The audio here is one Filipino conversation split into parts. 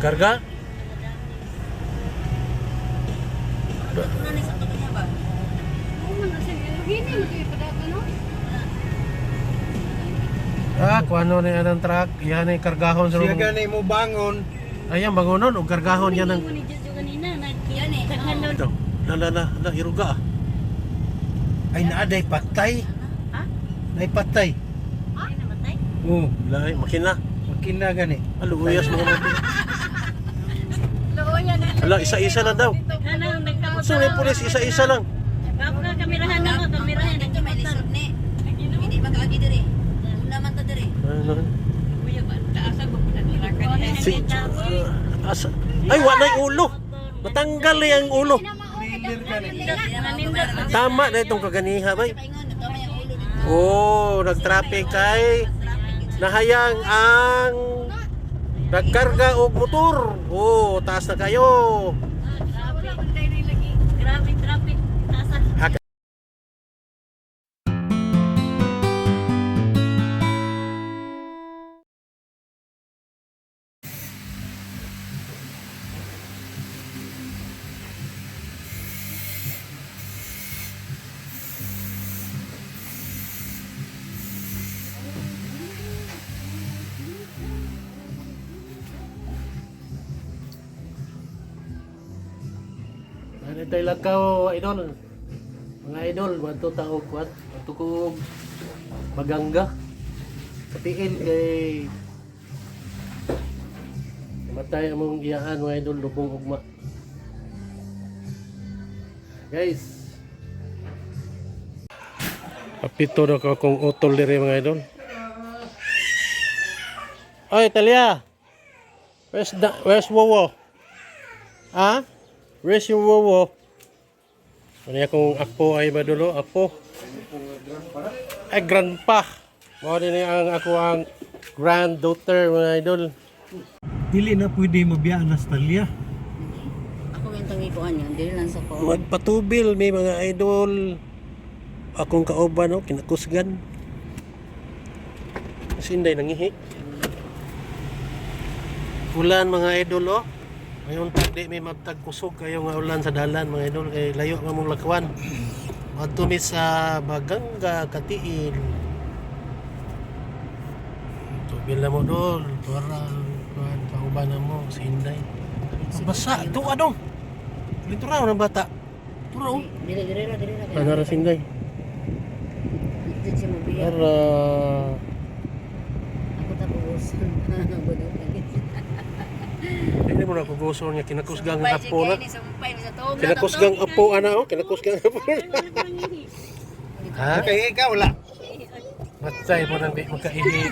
Karga? Ano na sa pagkakanya niya ba? Oo man kasi gini mo kayo padato no. Ah, kung ano na yan ang truck, yan ay kargahon sa Siya ganay mo bangon. Ayan, bangunon o kargahon yan ang... Ni Jojo kanina na Yan eh. Daghan daw. Ito, la la la, la, iruga ah. Ay naaday patay. Ha? Nay patay. Ay namatay. Oo. Lai, makina. Makina gani. Aluyas mga mga. Loo niya na. Ala, isa-isa lang daw. Nagkapot. So, may pulis, isa-isa lang. Kapo ka kamerahan na may lisod ni. Hindi magkaagi diri. Una man ta diri. Ano? Kuya ba? Taasa ko Si... Asa? Ay, wala yung ulo. Matanggal na yung ulo. Tama na itong kaganiha, bay. Ito. Oh, nag-traffic kay nahayang ang nagkarga og motor. Oh, taas na kayo. Ano tayo lakaw, idol? Mga idol, wanto tao kwat. Wanto ko magangga. Kapiin kay Matay among iyaan mga idol lubong ugma. Guys. Kapito na ko kung utol dire mga idol. Oy, Talia. Where's da, where's Wowo? Ha? Where's your Wowo? Ano yung kung apo ay madulo? Apo? Ay, grandpa. Mga din ang ako ang granddaughter mga idol. Dili na pwede mo biya Anastasia. Ako yung tangikuan yun. Dili lang sa ko. Magpatubil may mga idol. Akong kauban no, kinakusgan. Sinday nangihi. Ulan mga idol oh. Ngayon tagdi may matag kusog kayo nga ulan sa dalan mga idol kay layo nga mong lakwan. Adto mi sa Baganga, Katiil. Tubil na mo dol para kuan kauban mo si Inday. Basa, ito ano? Dito raw ng bata. Ito raw. Dili, dili ra, dili ra. Ano ra Inday? Siya mabiyak. Para Ako tapos. Mo na kuguso niya kinakusgang apo na. Kinakusgang apo ana oh, kinakusgang apo. ha? Kay ikaw wala. Matay mo nang di magkaihi.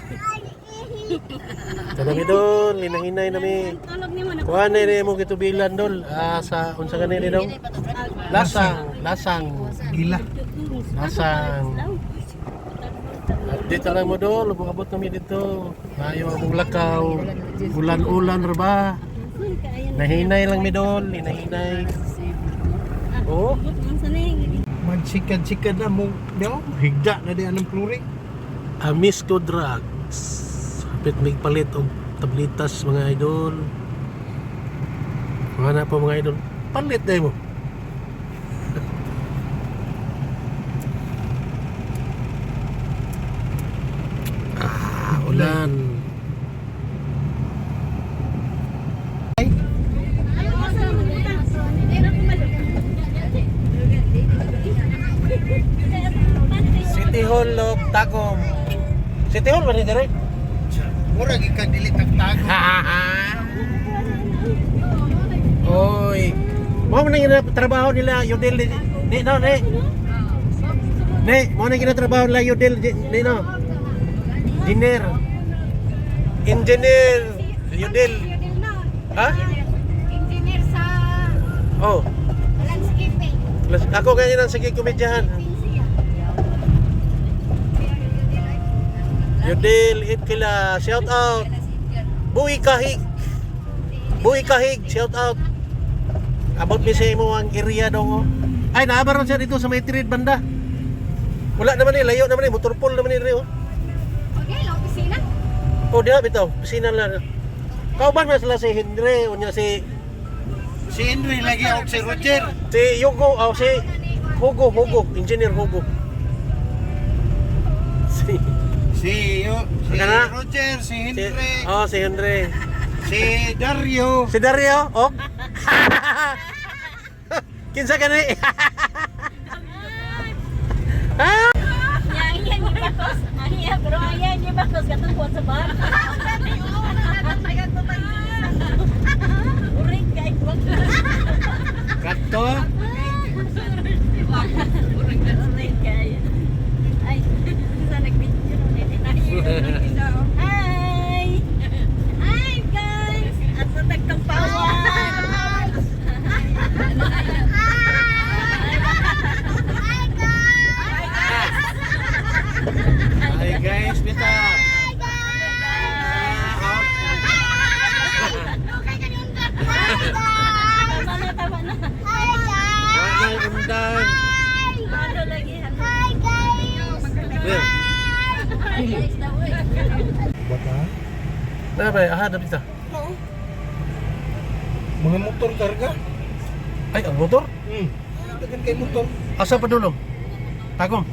Tanami dol, linahinay nami. Kuha na rin mo kitubilan dol. Ah, sa unsa daw? Pa to, Brad. Lasang, lasang, Ila. lasang. Dito lang mo dol, abot kami dito. Ayaw among lakaw. Ulan-ulan ra ba? Nahinay lang mi dol, hinahinay. Oh, Magsikad-sikad na mo. Daw, higda na di anong pluri. Amisco Drugs. Hapit may palit og tablitas mga idol. Mga na po mga idol. Palit na mo. ah, ulan. City Hall of Tagum. City Hall ba ni dire? Murag ika dili tagtago. Oy. Mo man yung nila Yodel di, di no ne. Ne, mo na yung trabaho nila Yodel di no. Engineer. Engineer Yodel. Ha? Engineer sa Oh, landscaping. ako ganyan ang sige komedyahan. Yodel, it kila, shout out. Buhi kahig. Buhi kahig, shout out. About mi sa imo ang area daw oh. Ay, naabaron siya dito sa may tirid banda. Wala naman eh, layo naman eh, motorpol naman eh. Oh, Okay, la opisina. oh diha bitaw, pisina lang. Kauban man sila si Henry, unya si Si Henry lagi ako si Roger. si Yugo, oh, si Hugo, Hugo, Engineer Hugo. Si, Si, yo, si Ano na? Roger, si si, Henry, oh, si Henry. si Dario. Si Dario, oh. Kinsa ka ni? ah, Yang iya ni bakos. Ang iya pero ang iya ni bakos katong kuwan sa bar. Uring kay kuwan. Kato. Uring kay. Ay, sa nag-video Hi! Hi guys! At sa tagkampawan! Hi guys, bita. Tama na, tama na. Wala yung undan. Ano lagi? There. Bata? Na ba, aha, na bita. Mga motor karga. Ay, ang motor? Hmm. Tagan kay motor. Asa pa dulong? Tagom.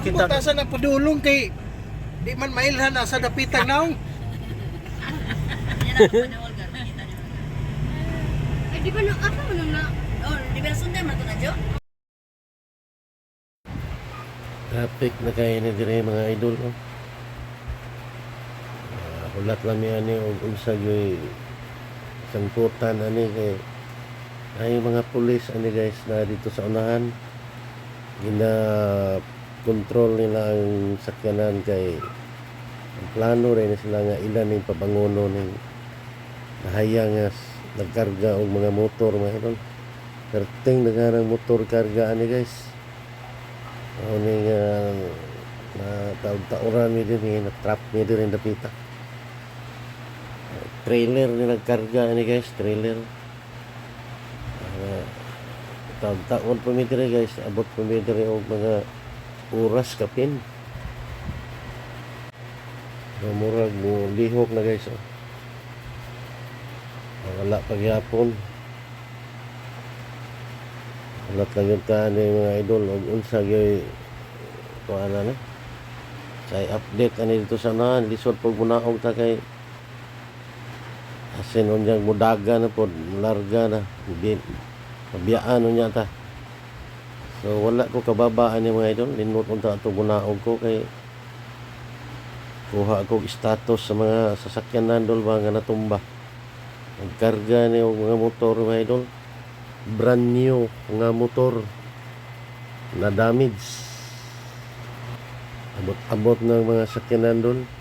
Kita. Kita na padulong kay di man mailhan asa dapitan naong. Ang niyo. Ay, di ba na ako nung na... Oh, di ba sunday man to na Jo? Traffic na kaya ni dire mga idol. Oh. Uh, hulat lang yan ni og unsa gyud sangkutan ani kay ay mga pulis ani guys na dito sa unahan gina control nila ang sakyanan kay ang plano rin sila nga ilan ning pabangono ning nahaya nga nagkarga og mga motor mga idol perting daganang motor karga ani guys. Ano nga na taon-taoran ni din na trap ni din dapita trailer ni nagkarga ni guys trailer. Uh, taon-taon pa mi guys. Abot pa mi diri og mga oras kapin murag mo lihok na guys oh. Wala pagyapon wala lang yung taan ni mga idol. Og unsa gyud kuan na say update ani dito sa na lisod pag munaog ta kay asin unyang mudaga na pod larga na. Mabiyaan unya ta so wala ko kababaan ni mga idol. Linot unta ato munaog ko kay kuha ko status sa mga sasakyan nandol ba nga natumba. Nagkarga ni og mga motor mga idol. Brand new nga motor na damage. Abot-abot ng mga sakyanan doon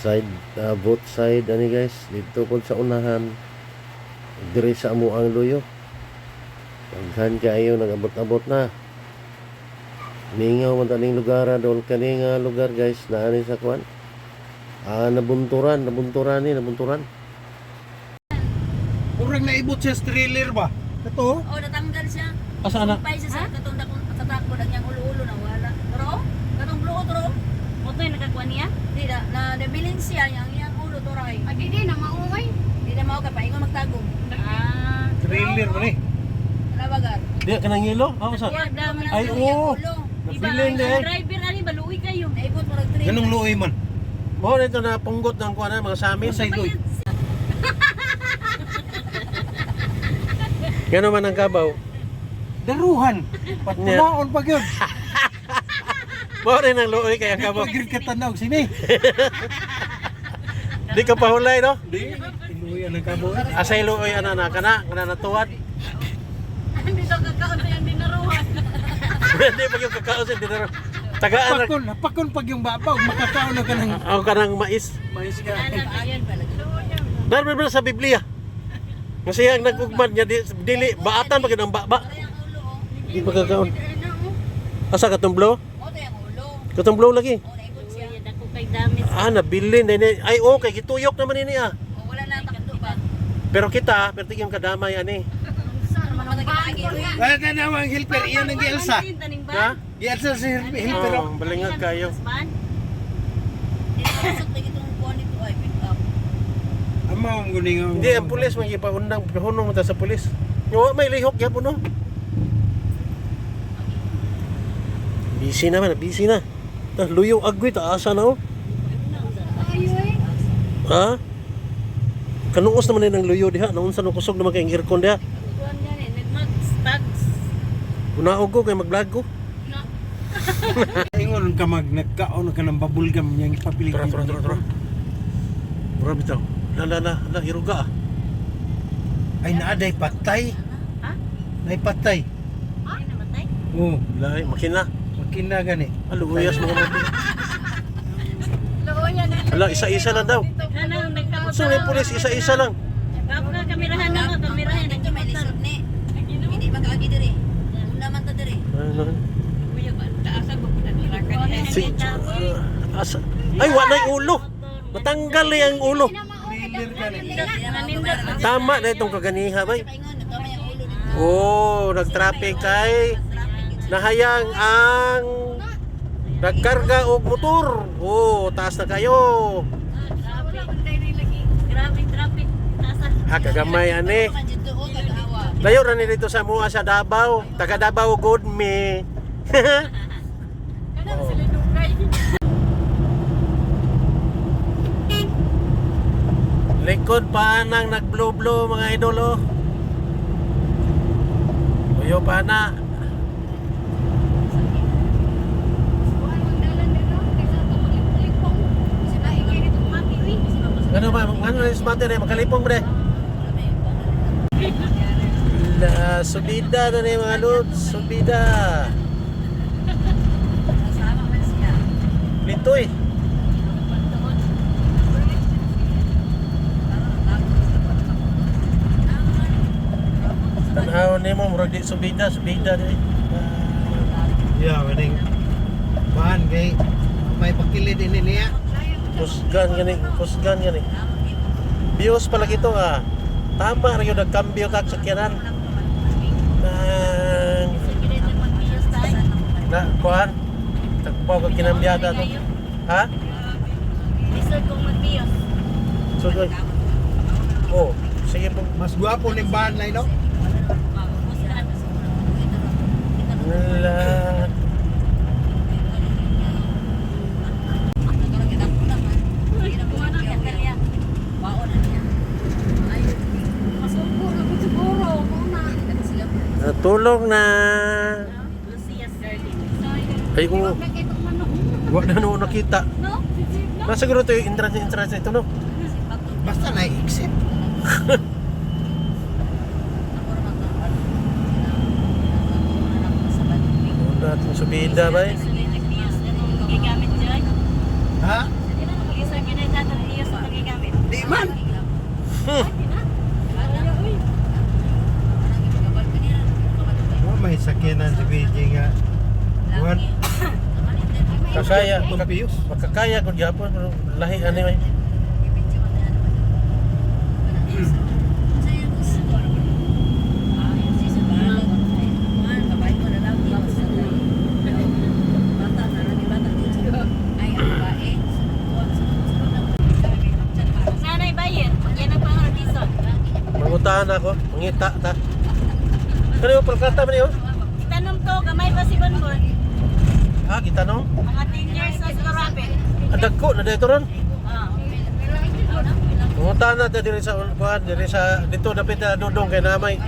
side uh, both side ani guys dito po sa unahan diri sa amo ang luyo daghan kayo nagabot-abot na Mingaw man taning lugar dol kani nga lugar guys na ani sa kwan ah nabunturan nabunturan ni nabunturan Murag naibot siya sa trailer ba? Kato. Oh, natanggal siya. asa na Sumpay siya sa katong dakong katakbo lang niyang ulo-ulo na wala. Pero, katong blue tro. Moto yung nakakuha niya? Di na, na nabilin siya yang iyang ulo to ray. Ay, di na maungay. Di na mao ka pa ingon magtagom. Ah. Trailer man eh. Labagar. di ka nang yelo Wag daman Ay, oo. Nabilin ang eh. driver ani baluwi kayo. Naibot mo nag Ganong luoy man. mo nito na punggot ng kuan na mga samin Sa idoy. Gano man ang kabaw Daruhan. Patunaon pa gyud. mo rin ang luoy kay ang kabaw Pagir ka tanaw sini. di ka pahulay no Di. Iluy ang kabo. asay luoy ana na kana kana natuwad Hindi daw kakaon sa yung dinaruhan. Hindi pa yung kakao sa dinero. Tagaan na. Pakon, pakon pag yung babaw makakaon na ka ng Ako ka ng mais. mais ka. Darbe ba sa Biblia? Siya ang nagugmad niya, di, dili, baatan pag ang baba. Ito yung ulo oh. Di pa kakaon. Asa katong blow? O, ito yung ulo. Katong blow lagi. Ah, nabilin. na ini. Ay, okay, gituyok naman ini ah. O, wala na takdo ba? Pero kita, pero yung kadamay ani. Ano man matagi lagi. Wala na naman ang helper. Iyan ang gielsa. Taning Ha? ba? Gielsa si helper. Oh, balingag kayo. Nito ay pick up. Amo ang guning ang... Hindi, ang pulis, may ipaundang, hunong mo ta sa pulis. Nga, may lihok, yapon no? Busy naman, busy na. Ta, luyo agwi, taasa na oh. Ha? Kanuos naman yun ang luyo diha, naunsa no kusog naman kayong aircon diha. Eh, nagmag-stags. Unaog ko, kay mag-vlog ko. Ingon ka mag nagkaon ka ng babulgam niyang ipapilig. Tura, tura, tura, tura. Mura bitaw. La, la, la, la, iruga ah. Ay naaday patay. Ha? Nay patay. Ay, namatay? Oo. Lai, makina. Makina gani. Aluyas mga mga. Ala, isa-isa lang daw. Nagkabot So, may pulis, isa-isa lang. Ako ka kamerahan na mo, kamerahan. Dito may lisod ni. Hindi magkaagi diri. Una man ta diri. Ano? Kuya ba, taasa na Si, ah, asa. Ay, wala yung ulo. Matanggal na yung ulo. Tama na itong kaganiha, bay. Oh, nag-traffic kay nahayang ang nagkarga og motor. Oh, taas na kayo. Grabe. Traffic. Ah, kagamay ani. O. Layo ra dito sa mua sa Davao. Taga Davao good me. Kanang sila dugay. Likod pa nang nag-blow-blow mga idolo. Uyo pa na. Ano ba? Ano na yung eh? Makalipong bre. La, subida na ni mga lods. Subida. Lito eh. Tanaw ni mo, murag di subida, subida di. Yeah, maning bahan kay may pakilid ini niya. Kusgan gani, kusgan gani. Bios pala ito ah. Tama rin yung nagkambyo kak sa kiyanan. Nang, na, kuhan. Tagpaw ka kinambyada to. Ha? Lisod kong magbiyos. Sugod. Oh, sige po. Mas gwapo ni ino. Magugustuhan. Wala. Natulog na. Ay, oo. Wala na nung nakita. Nasa siguro ito yung entrance entrance ito no. Basta na exit. Wala natin subida ba eh. Ha? Di man. Hmm. Oh, may sakyanan si BJ nga. Buwan. Kakaya. Tumpiyos. Makakaya ko gyapon pero lahi ani may. Nanay Bayer, yan ang pangaradison. Mangutahan ako, mangita ta. Kani mo palkata man yun? Gamay pa si Bonbon. Ha, kita no? Mga 10 years na sa Rapid. Adag ko na dito ron. Ah. Mangutahan na diri sa kuan, diri sa dito dapit na dudong kay namay.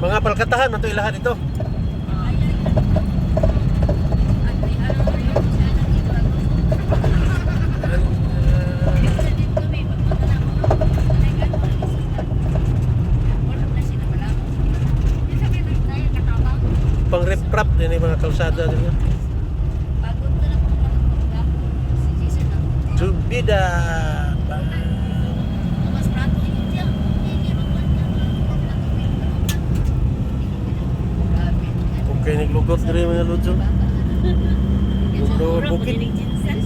Mga palkatahan na to ilahat ito. Pang riprap din yung mga kalsada din. Subida. Okay, naglugot diri mga ludzo. Lugo Mura mo bukid. dinig jinsan.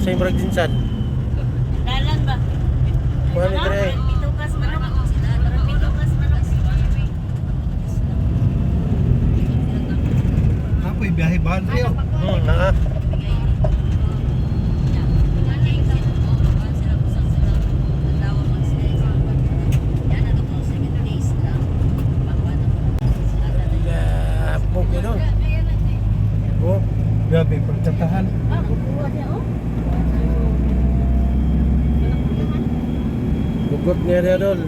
Sa imrag dinsan. Dalan ba? Kuha ni dire. biyahe bahan tayo. Oo, oh, naa. Grabe, pagtatahan. Ah, kukuha niya, oh. Bugot niya rin,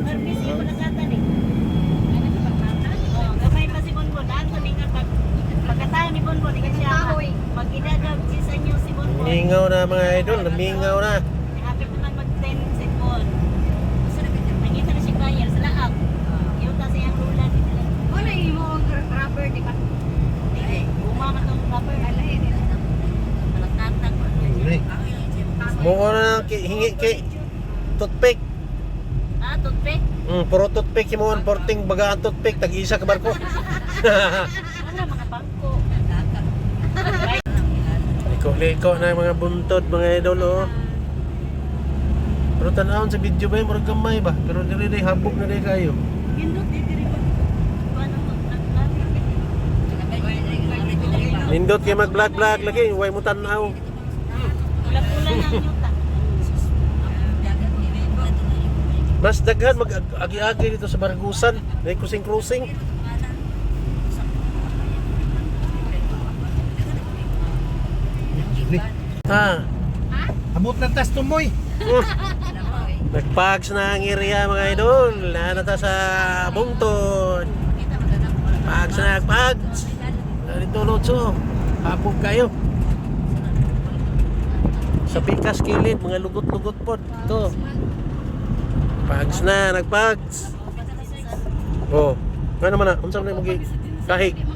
Mukha na ng ki- hingi kay toothpick. Ah, toothpick? Mm, puro toothpick mga porting bagaan toothpick, tag-isa ka barko. Wala, mga bangko. Liko-liko na yung mga buntod, mga idol, oh. Pero tanawon sa video ba murag gamay ba? Pero dili dili habog na dili kayo. Gindot, di ba? Paano mo? Nindot kay mag-vlog-vlog lagi, way mo tanaw. Ulang-ulang ang Mas daghan mag-agi-agi dito sa Bargusan. May kusing-krusing. Uli. Ha. Amot ng tas tumoy. Uh, Nagpags na ang area mga idol. Nanata sa bungtod. Pags na nagpags. Dito lotso. Hapog kayo. Sa pikas kilid, mga lugot-lugot po. Ito. Pags na, nagpags. Oh, nga naman na, unsa man mo gi kahig.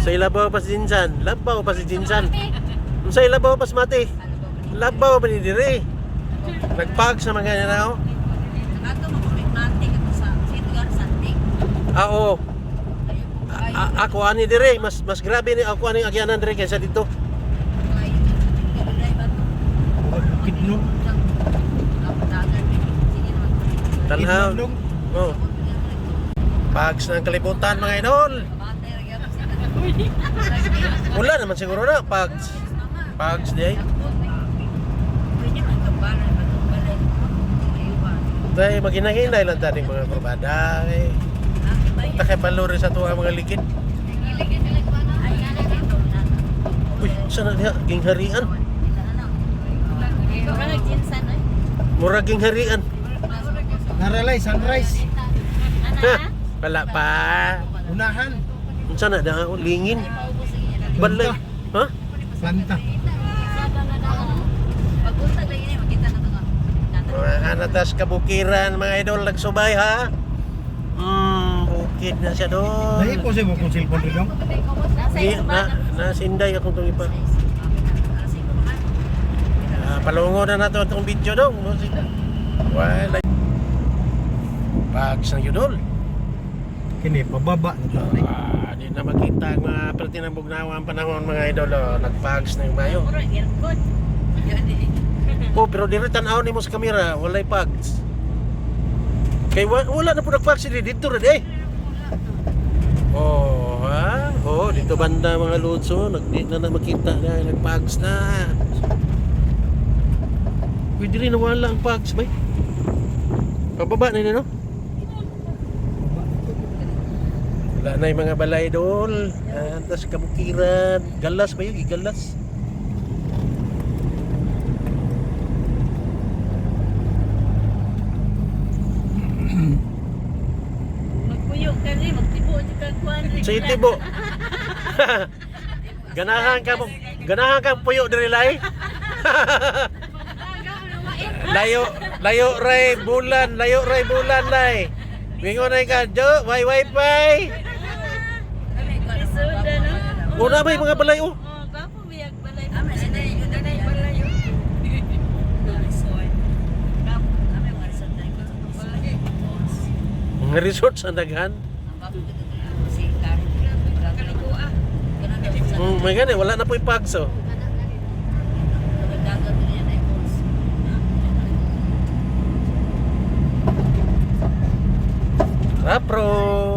Sa ilabaw pa si Jinsan, labaw pa si Jinsan. Unsa ilabaw pa si Mati? Labaw pa ni dire. Nagpags na mga oh. Sa Santik. Ah, oo. A- ako ani dire, mas mas grabe ni ako ani agyanan dire kaysa dito. Bukid no. Tanhaw. Oh. Pags ng kalibutan mga idol. Wala naman siguro na pags. Pags di ay. Dahil maghinay-hinay lang taning mga kurbada. Eh. Takay balori sa tuwa mga likid. Uy, sana diha? Gingharian. Murag gingharian. Naralay, sunrise. Wala pa. Unahan. Unsa na da lingin. Balay. Ha? Planta. Anatas kabukiran mga idol nagsubay ha. Hmm, bukid na siya doon. Dahil po siya mo kung cellphone rin iyo na, nasinday akong ipa. Ah, palungo na nato itong video dong. Wala. Pags ng yudol. Kini, pababa na to. Ah, di na makita ang mga perti ng bugnawa ang panahon mga idol. Oh. Nagpags na yung mayo. Oh, pero dire tanaw ni mo sa kamera, walay pags. Kay wa, wala na po nagpags dito dito rin eh. Oh, ha? Oh, dito banda mga lutso, nagdi na na makita na nagpags na. Pwede rin nawala ang pags, bay. Pababa na nila, no? Wala na yung mga balay doon. Ah, tas kabukiran. Galas ba yun? Galas. Magpuyo ka ni, magtibo ka kuan. Sa itibo. ganahan ka mo. Ganahan ka puyo diri lay. layo, layo ray bulan, layo ray bulan lay. Wingon ay ka, jo, may wifi. Isuda no. Una may mga balay oh. Oh, gapo biyag balay. Amen, nanay, yun, nanay, balay yun. Mga resort sa daghan. Hmm, may gani, wala na po ipagso. Rapro.